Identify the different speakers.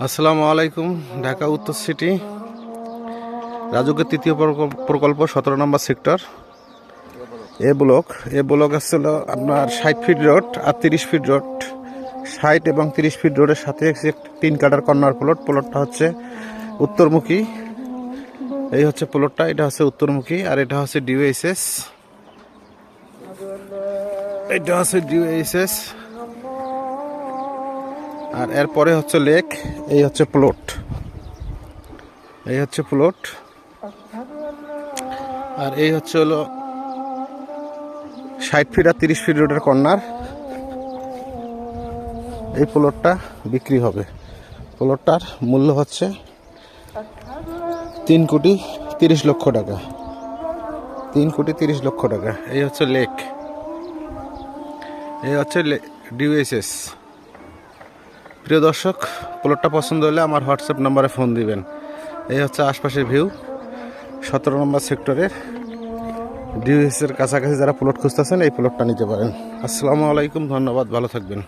Speaker 1: আসসালামু আলাইকুম, ঢাকা উত্তর সিটি। রাজুকের তৃতীয় প্রকল্প- সতেরো number sector. A block A block আসছিল আপনার ষাট ফিট রোড আর তিরিশ ফিট রোড ষাট এবং তিরিশ ফিট রোডের সাথে তিন কাটার কর্নার প্লট প্লটটা হচ্ছে উত্তরমুখী। এই হচ্ছে প্লটটা এটা হচ্ছে উত্তরমুখী আর এটা হচ্ছে ডিউএসএস এটা হচ্ছে ডিউএসএস আর এরপরে হচ্ছে লেক, এই হচ্ছে প্লট। এই হচ্ছে প্লট। আর এই হচ্ছে হলো ষাট ফিট আর তিরিশ ফিট রোডের কর্নার। এই প্লটটা বিক্রি হবে। প্লটটার মূল্য হচ্ছে তিন কোটি তিরিশ লক্ষ টাকা। তিন কোটি তিরিশ লক্ষ টাকা। এই হচ্ছে লেক। এই হচ্ছে ডিউএসএস প্রিয় দর্শক, প্লটটা পছন্দ হলে আমার হোয়াটসঅ্যাপ নাম্বারে ফোন দিবেন। এই হচ্ছে আশপাশের ভিউ। সতেরো নম্বর সেক্টরের ডিউএসের কাছাকাছি যারা প্লট খুঁজতেছেন, এই প্লটটা নিতে পারেন। আসসালামু আলাইকুম, ধন্যবাদ, ভালো থাকবেন।